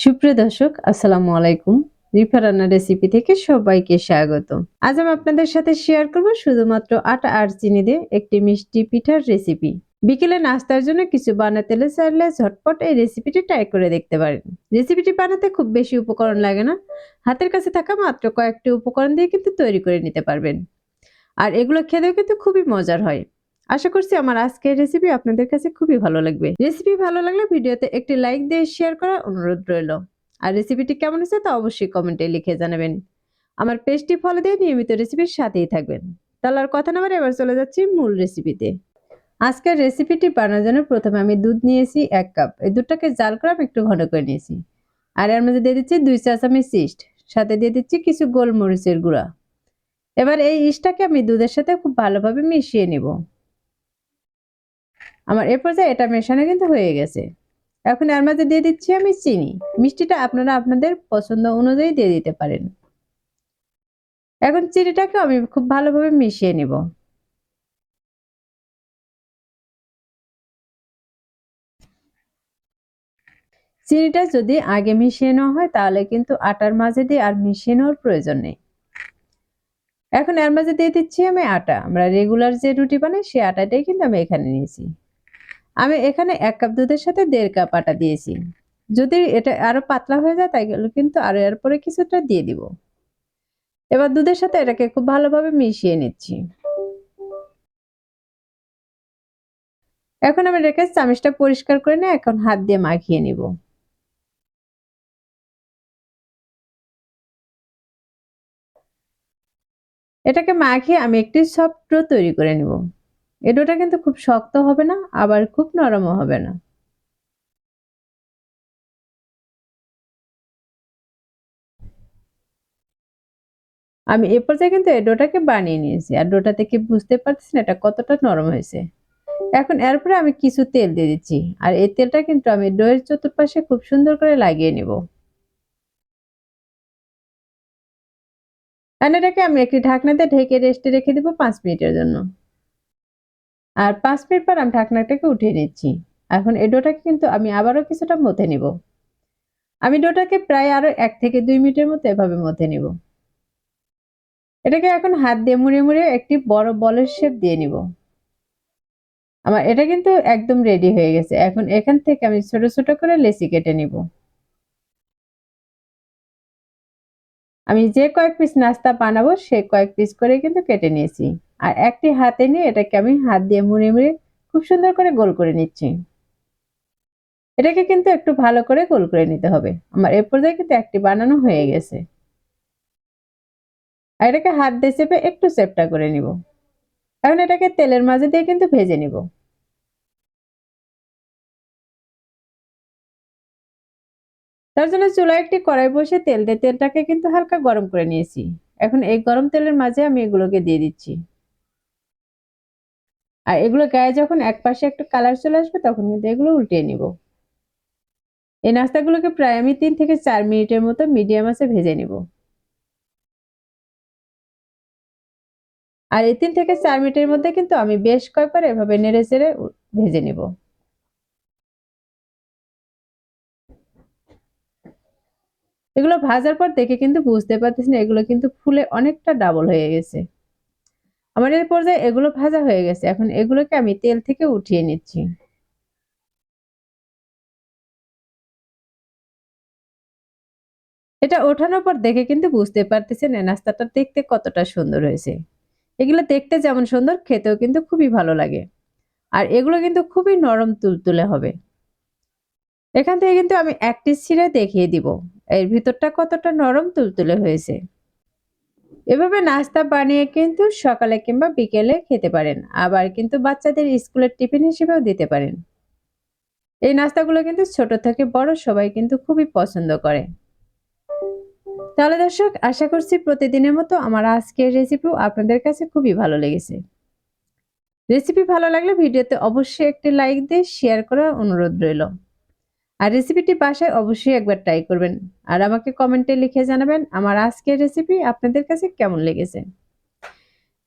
সুপ্রিয় দর্শক, আসসালামু আলাইকুম। রিফা রান্না রেসিপি থেকে সবাইকে স্বাগত আজ আমি আপনাদের সাথে শেয়ার করব শুধুমাত্র আটা আর চিনি দিয়ে একটি মিষ্টি পিঠার রেসিপি বিকেলে নাস্তার জন্য কিছু বানাতে চাইলে ঝটপট এই রেসিপিটি ট্রাই করে দেখতে পারেন। রেসিপিটি বানাতে খুব বেশি উপকরণ লাগে না। হাতের কাছে থাকা মাত্র কয়েকটি উপকরণ দিয়ে কিন্তু তৈরি করে নিতে পারবেন। আর এগুলো খেতেও কিন্তু খুবই মজার হয়। আশা করছি আমার আজকের রেসিপি আপনাদের কাছে খুবই ভালো লাগবে। রেসিপি ভালো লাগলে ভিডিওতে একটি লাইক দিয়ে শেয়ার করার অনুরোধ রইল। আর রেসিপিটি কেমন হয়েছে তা অবশ্যই কমেন্টে লিখে জানাবেন। আমার পেজটি ফলো দিয়ে নিয়মিত রেসিপির সাথেই থাকবেন। তাহলে আর কথা না এবার চলে যাচ্ছি মূল রেসিপিতে আজকের রেসিপিটি বানানোর জন্য প্রথমে আমি দুধ নিয়েছি এক কাপ এই দুধটাকে জাল করে আমি একটু ঘন করে নিয়েছি। আর এর মধ্যে দিয়ে দিচ্ছি দুই চা চামচ ইস্ট সাথে দিয়ে দিচ্ছি কিছু গোলমরিচের গুঁড়া। এবার এই ইস্টটাকে আমি দুধের সাথে খুব ভালোভাবে মিশিয়ে নিব। আমার এ পর্যায়ে এটা মেশানো কিন্তু হয়ে গেছে। এখন এর মাঝে দিয়ে দিচ্ছি আমি চিনি। মিষ্টিটা আপনারা আপনাদের পছন্দ অনুযায়ী দিয়ে দিতে পারেন। এখন চিনিটাকে আমি খুব ভালোভাবে মিশিয়ে নিব। চিনিটা যদি আগে মিশিয়ে নেওয়া হয়, তাহলে কিন্তু আটার মাঝে দিয়ে আর মিশিয়ে নেওয়ার প্রয়োজন নেই। এখন এর মাঝে দিয়ে দিচ্ছি আমি আটা। আমরা রেগুলার যে রুটি বানাই, সেই আটাটাই কিন্তু আমি এখানে নিয়েছি। আমি এখানে এক কাপ দুধের সাথে দেড় কাপ আটা দিয়েছি। যদি এটা আরও পাতলা হয়ে যায়, তাই কিন্তু আরও এরপরে কিছুটা দিয়ে দিব। এবার দুধের সাথে এটাকে খুব ভালোভাবে মিশিয়ে নিচ্ছি। এখন আমি রেখে চামচটা পরিষ্কার করে নিয়ে এখন হাত দিয়ে মাখিয়ে নিব। এটাকে মাখিয়ে আমি একটি সফট ডো তৈরি করে নিব। এই ডোটা কিন্তু খুব শক্ত হবে না, আবার খুব নরমও হবে না। আমি এ পর্যায়ে কিন্তু এই ডোটাকে বানিয়ে নিয়েছি, আর ডোটা থেকে বুঝতে পারতেছি না এটা কতটা নরম হয়েছে? এখন এরপরে আমি কিছু তেল দিয়ে দিচ্ছি, আর এই তেলটা কিন্তু আমি ডোয়ের চতুর্পাশে খুব সুন্দর করে লাগিয়ে নিব। এটাকে আমি একটি ঢাকনাতে ঢেকে রেস্টে রেখে দিব পাঁচ মিনিটের জন্য। আর পাঁচ মিনিট পর আমি ঢাকনাটাকে উঠিয়ে নিচ্ছি। এখন এই ডোটাকে কিন্তু আমি আবারও কিছুটা মথে নিব। আমি ডোটাকে প্রায় আরও এক থেকে দুই মিনিটের মতো এভাবে মথে নিব। এটাকে এখন হাত দিয়ে মুড়ে মুড়ে একটি বড় বলের শেপ দিয়ে নিব। আমার এটা কিন্তু একদম রেডি হয়ে গেছে। এখন এখান থেকে আমি ছোট ছোট করে লেসি কেটে নিব। আমি যে কয়েক পিস নাস্তা বানাবো, সে কয়েক পিস করে কিন্তু কেটে নিয়েছি। আর একটি হাতে নিয়ে এটাকে আমি হাত দিয়ে মুড়ে মুড়ে খুব সুন্দর করে গোল করে নিচ্ছি। এটাকে কিন্তু একটু ভালো করে গোল করে নিতে হবে। আমার এ পর্যায়ে কিন্তু একটি বানানো হয়ে গেছে। আর এটাকে হাত দিয়ে চেপে একটু চেপটা করে নিব। এখন এটাকে তেলের মাঝে দিয়ে কিন্তু ভেজে নিব। তার জন্য চুলায় একটি কড়াই বসে তেল দিয়ে তেলটাকে কিন্তু হালকা গরম করে নিয়েছি। এখন এই গরম তেলের মাঝে আমি এগুলোকে দিয়ে দিচ্ছি। আর এগুলো গায়ে যখন এক পাশে একটু কালার চলে আসবে, তখন কিন্তু এগুলো উল্টিয়ে নিব। এই নাস্তাগুলোকে প্রায় আমি তিন থেকে চার মিনিটের মতো মিডিয়াম আছে ভেজে নিব। আর এই তিন থেকে চার মিনিটের মধ্যে কিন্তু আমি বেশ কয়েকবার এভাবে নেড়ে চেড়ে ভেজে নিব। এগুলো ভাজার পর দেখে কিন্তু বুঝতে পারতেছি না, এগুলো কিন্তু ফুলে অনেকটা ডাবল হয়ে গেছে। আমার এই পর্যায়ে এগুলো ভাজা হয়ে গেছে। এখন এগুলোকে আমি তেল থেকে উঠিয়ে নিচ্ছি। এটা ওঠানোর পর দেখে কিন্তু বুঝতে পারতেছেন নাস্তাটা দেখতে কতটা সুন্দর হয়েছে। এগুলো দেখতে যেমন সুন্দর, খেতেও কিন্তু খুবই ভালো লাগে। আর এগুলো কিন্তু খুবই নরম তুলতুলে হবে। এখান থেকে কিন্তু আমি একটি ছিঁড়ে দেখিয়ে দিব। এর ভিতরটা কতটা নরম তুলতুলে হয়েছে। এভাবে নাস্তা বানিয়ে কিন্তু সকালে কিংবা বিকেলে খেতে পারেন। আবার কিন্তু বাচ্চাদের স্কুলের টিফিন হিসেবেও দিতে পারেন। এই নাস্তাগুলো কিন্তু ছোট থেকে বড় সবাই কিন্তু খুবই পছন্দ করে। তাহলে দর্শক, আশা করছি প্রতিদিনের মতো আমার আজকের রেসিপিও আপনাদের কাছে খুবই ভালো লেগেছে। রেসিপি ভালো লাগলে ভিডিওতে অবশ্যই একটি লাইক দিয়ে শেয়ার করার অনুরোধ রইল। আর রেসিপিটি বাসায় অবশ্যই একবার ট্রাই করবেন। আর আমাকে কমেন্টে লিখে জানাবেন আমার আজকের রেসিপি আপনাদের কাছে কেমন লেগেছে।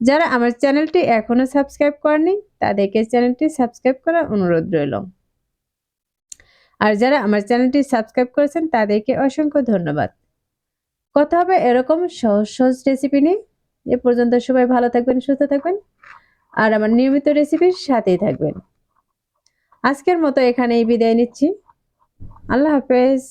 যারা আমার চ্যানেলটি এখনও সাবস্ক্রাইব করেনি তাদেরকে চ্যানেলটি সাবস্ক্রাইব করার অনুরোধ রইল। আর যারা আমার চ্যানেলটি সাবস্ক্রাইব করেছেন, তাদেরকে অসংখ্য ধন্যবাদ। কথা হবে এরকম সহজ সহজ রেসিপি নিয়ে। এ পর্যন্ত সবাই ভালো থাকবেন, সুস্থ থাকবেন। আর আমার নিয়মিত রেসিপির সাথেই থাকবেন। আজকের মতো এখানেই বিদায় নিচ্ছি। আল্লাহ হাফেজ।